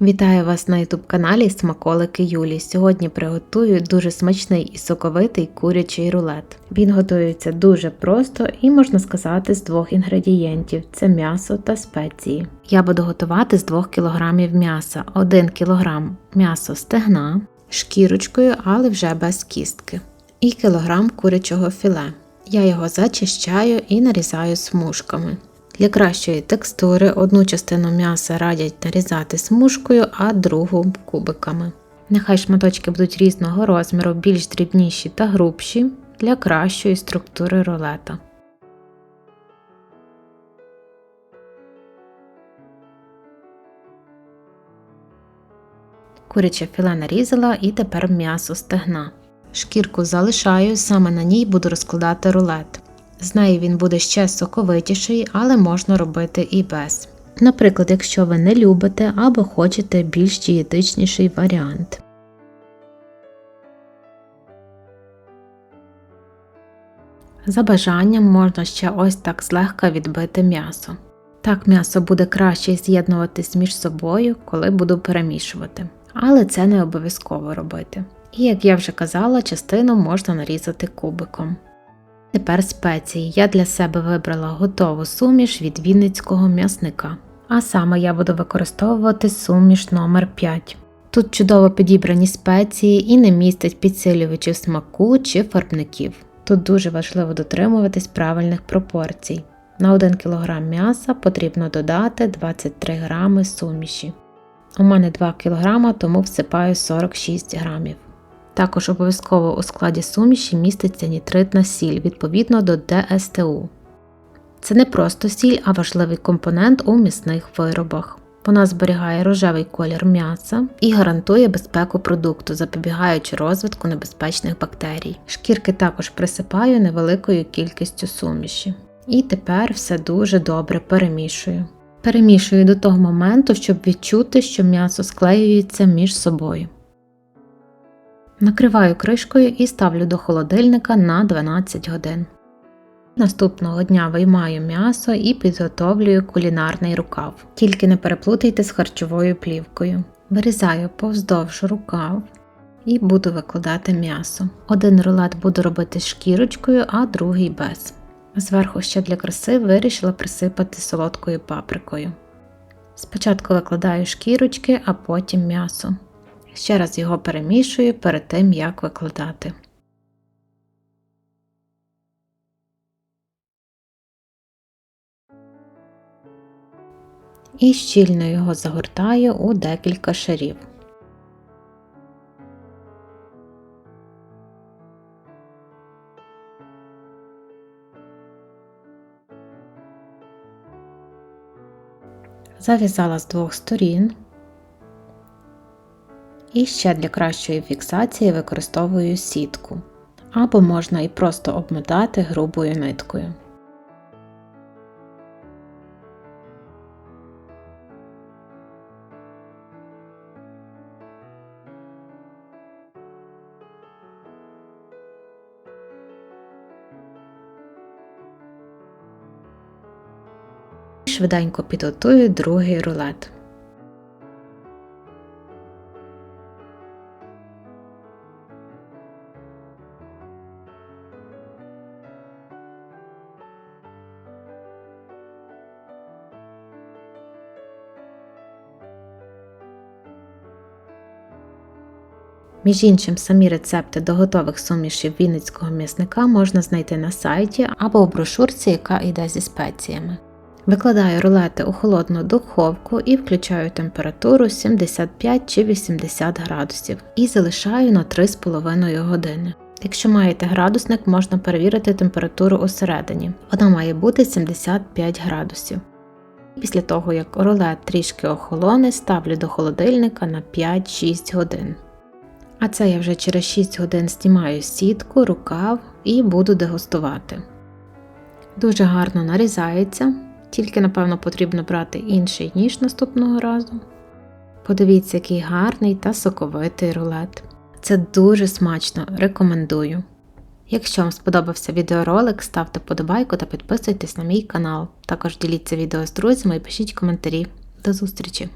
Вітаю вас на youtube каналі Смаколики Юлі. Сьогодні приготую дуже смачний і соковитий курячий рулет. Він готується дуже просто і можна сказати з двох інгредієнтів: це м'ясо та спеції. Я буду готувати з 2 кг м'яса, 1 кг м'ясо стегна, шкірочкою, але вже без кістки, і кілограм курячого філе. Я його зачищаю і нарізаю смужками. Для кращої текстури одну частину м'яса радять нарізати смужкою, а другу кубиками. Нехай шматочки будуть різного розміру, більш дрібніші та грубші для кращої структури рулета. Куряче філе нарізала і тепер м'ясо стегна. Шкірку залишаю, саме на ній буду розкладати рулет. З неї він буде ще соковитіший, але можна робити і без. Наприклад, якщо ви не любите або хочете більш дієтичніший варіант. За бажанням можна ще ось так злегка відбити м'ясо. Так м'ясо буде краще з'єднуватись між собою, коли буду перемішувати. Але це не обов'язково робити. І як я вже казала, частину можна нарізати кубиком. Тепер спеції. Я для себе вибрала готову суміш від Вінницького м'ясника. А саме я буду використовувати суміш номер 5 Тут чудово підібрані спеції і не містять підсилювачів смаку чи фарбників. Тут дуже важливо дотримуватись правильних пропорцій. На 1 кг м'яса потрібно додати 23 г суміші. У мене 2 кг, тому всипаю 46 грамів. Також обов'язково у складі суміші міститься нітритна сіль відповідно до ДСТУ. Це не просто сіль, а важливий компонент у м'ясних виробах. Вона зберігає рожевий колір м'яса і гарантує безпеку продукту, запобігаючи розвитку небезпечних бактерій. Шкірки також присипаю невеликою кількістю суміші. І тепер все дуже добре перемішую. Перемішую до того моменту, щоб відчути, що м'ясо склеюється між собою. Накриваю кришкою і ставлю до холодильника на 12 годин. Наступного дня виймаю м'ясо і підготовлюю кулінарний рукав. Тільки не переплутайте з харчовою плівкою. Вирізаю повздовж рукав і буду викладати м'ясо. Один рулет буду робити з шкірочкою, а другий без. Зверху ще для краси вирішила присипати солодкою паприкою. Спочатку викладаю шкірочки, а потім м'ясо. Ще раз його перемішую перед тим, як викладати. І щільно його загортаю у декілька шарів. Зав'язала з двох сторін. І ще для кращої фіксації використовую сітку, або можна і просто обмотати грубою ниткою. Швиденько підготую другий рулет. Між іншим, самі рецепти до готових сумішів вінницького м'ясника можна знайти на сайті або в брошурці, яка йде зі спеціями. Викладаю рулети у холодну духовку і включаю температуру 75 чи 80 градусів і залишаю на 3,5 години. Якщо маєте градусник, можна перевірити температуру усередині. Вона має бути 75 градусів. Після того, як рулет трішки охолоне, ставлю до холодильника на 5-6 годин. А це я вже через 6 годин знімаю сітку, рукав і буду дегустувати. Дуже гарно нарізається, тільки, напевно, потрібно брати інший ніж наступного разу. Подивіться, який гарний та соковитий рулет. Це дуже смачно, рекомендую. Якщо вам сподобався відеоролик, ставте подобайку та підписуйтесь на мій канал. Також діліться відео з друзями і пишіть коментарі. До зустрічі!